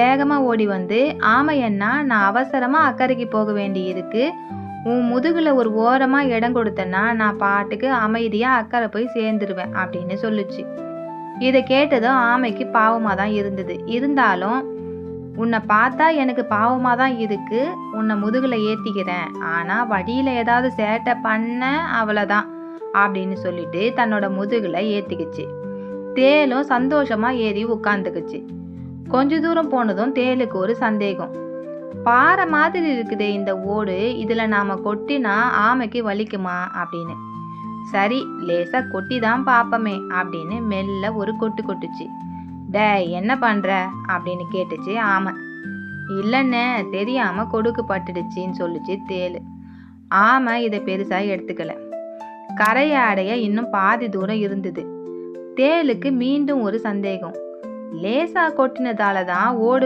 வேகமாக ஓடி வந்து ஆமையண்ணா நான் அவசரமாக அக்கறைக்கு போக வேண்டி இருக்கு உன் முதுகில் ஒரு ஓரமாக இடம் கொடுத்தேன்னா நான் பாட்டுக்கு அமைதியாக அக்கறை போய் சேர்ந்துருவேன் அப்படின்னு சொல்லுச்சு. இதை கேட்டதும் ஆமைக்கு பாவமாக தான் இருந்தது. இருந்தாலும் உன்னை பார்த்தா எனக்கு பாவமாக தான் இருக்கு. உன்னை முதுகில் ஏற்றிக்கிறேன் ஆனால் வழியில் ஏதாவது சேட்டை பண்ண அவ்வளோதான் அப்படின்னு சொல்லிட்டு தன்னோட முதுகில் ஏற்றிக்கிச்சு தேலும் சந்தோஷமாக ஏறி உட்காந்துக்குச்சு. கொஞ்ச தூரம் போனதும் தேலுக்கு ஒரு சந்தேகம். பாறை மாதிரி இருக்குதே இந்த ஓடு இதில் நாம் கொட்டினா ஆமைக்கு வலிக்குமா அப்படின்னு. சரி லேசாக கொட்டி தான் பார்ப்போமே அப்படின்னு மெல்ல ஒரு கொட்டு கொட்டுச்சு. டே என்ன பண்ணுற அப்படின்னு கேட்டுச்சு ஆமை. இல்லைண்ணே தெரியாமல் கொடுக்கு பட்டுடுச்சின்னு சொல்லிச்சு தேலு. ஆமை இதை பெருசாக எடுத்துக்கல. கரையை அடைய இன்னும் பாதி தூரம் இருந்தது. தேலுக்கு மீண்டும் ஒரு சந்தேகம். லேசா கொட்டினதால தான் ஓடு